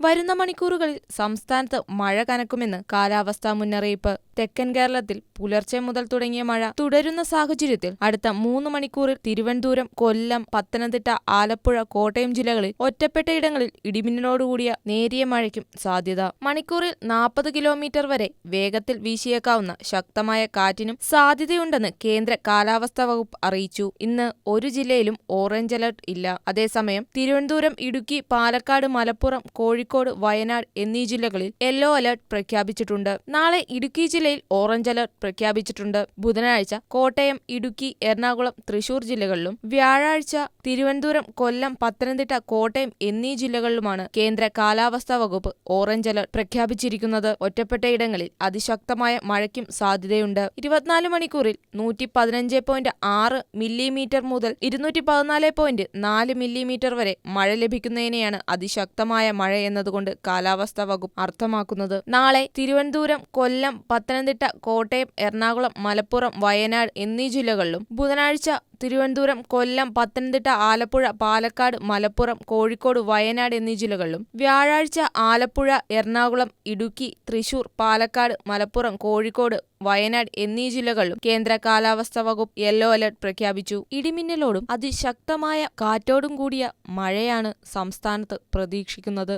വരുന്ന മണിക്കൂറുകളിൽ സംസ്ഥാനത്ത് മഴ കനക്കുമെന്ന് കാലാവസ്ഥാ മുന്നറിയിപ്പ്. തെക്കൻ കേരളത്തിൽ പുലർച്ചെ മുതൽ തുടങ്ങിയ മഴ തുടരുന്ന സാഹചര്യത്തിൽ അടുത്ത മൂന്ന് മണിക്കൂറിൽ തിരുവനന്തപുരം കൊല്ലം പത്തനംതിട്ട ആലപ്പുഴ കോട്ടയം ജില്ലകളിൽ ഒറ്റപ്പെട്ട ഇടങ്ങളിൽ ഇടിമിന്നലോടുകൂടിയ നേരിയ മഴയ്ക്കും സാധ്യത. മണിക്കൂറിൽ നാൽപ്പത് കിലോമീറ്റർ വരെ വേഗത്തിൽ വീശിയേക്കാവുന്ന ശക്തമായ കാറ്റിനും സാധ്യതയുണ്ടെന്ന് കേന്ദ്ര കാലാവസ്ഥാ വകുപ്പ് അറിയിച്ചു. ഇന്ന് ഒരു ജില്ലയിലും ഓറഞ്ച് അലർട്ട് ഇല്ല. അതേസമയം തിരുവനന്തപുരം ഇടുക്കി പാലക്കാട് മലപ്പുറം കോഴിക്കോട് വയനാട് എന്നീ ജില്ലകളിൽ യെല്ലോ അലർട്ട് പ്രഖ്യാപിച്ചിട്ടുണ്ട്. നാളെ ഇടുക്കി ജില്ലയിൽ ഓറഞ്ച് അലർട്ട് പ്രഖ്യാപിച്ചിട്ടുണ്ട്. ബുധനാഴ്ച കോട്ടയം ഇടുക്കി എറണാകുളം തൃശൂർ ജില്ലകളിലും വ്യാഴാഴ്ച തിരുവനന്തപുരം കൊല്ലം പത്തനംതിട്ട കോട്ടയം എന്നീ ജില്ലകളിലുമാണ് കേന്ദ്ര കാലാവസ്ഥാ വകുപ്പ് ഓറഞ്ച് അലർട്ട് പ്രഖ്യാപിച്ചിരിക്കുന്നത്. ഒറ്റപ്പെട്ട ഇടങ്ങളിൽ അതിശക്തമായ മഴയ്ക്കും സാധ്യതയുണ്ട്. ഇരുപത്തിനാല് മണിക്കൂറിൽ നൂറ്റി പതിനഞ്ച് പോയിന്റ് ആറ് മില്ലിമീറ്റർ മുതൽ ഇരുന്നൂറ്റി പതിനാല് പോയിന്റ് നാല് മില്ലിമീറ്റർ വരെ മഴ ലഭിക്കുന്നതിനെയാണ് അതിശക്തമായ മഴ എന്നതുകൊണ്ട് കാലാവസ്ഥാ വകുപ്പ് അർത്ഥമാക്കുന്നത്. നാളെ തിരുവനന്തപുരം കൊല്ലം പത്തനംതിട്ട കോട്ടയം എറണാകുളം മലപ്പുറം വയനാട് എന്നീ ജില്ലകളിലും ബുധനാഴ്ച തിരുവനന്തപുരം കൊല്ലം പത്തനംതിട്ട ആലപ്പുഴ പാലക്കാട് മലപ്പുറം കോഴിക്കോട് വയനാട് എന്നീ ജില്ലകളിലും വ്യാഴാഴ്ച ആലപ്പുഴ എറണാകുളം ഇടുക്കി തൃശൂർ പാലക്കാട് മലപ്പുറം കോഴിക്കോട് വയനാട് എന്നീ ജില്ലകളിലും കേന്ദ്ര കാലാവസ്ഥാ വകുപ്പ് യെല്ലോ അലർട്ട് പ്രഖ്യാപിച്ചു. ഇടിമിന്നലോടും അതിശക്തമായ കാറ്റോടും കൂടിയ മഴയാണ് സംസ്ഥാനത്ത് പ്രതീക്ഷിക്കുന്നത്.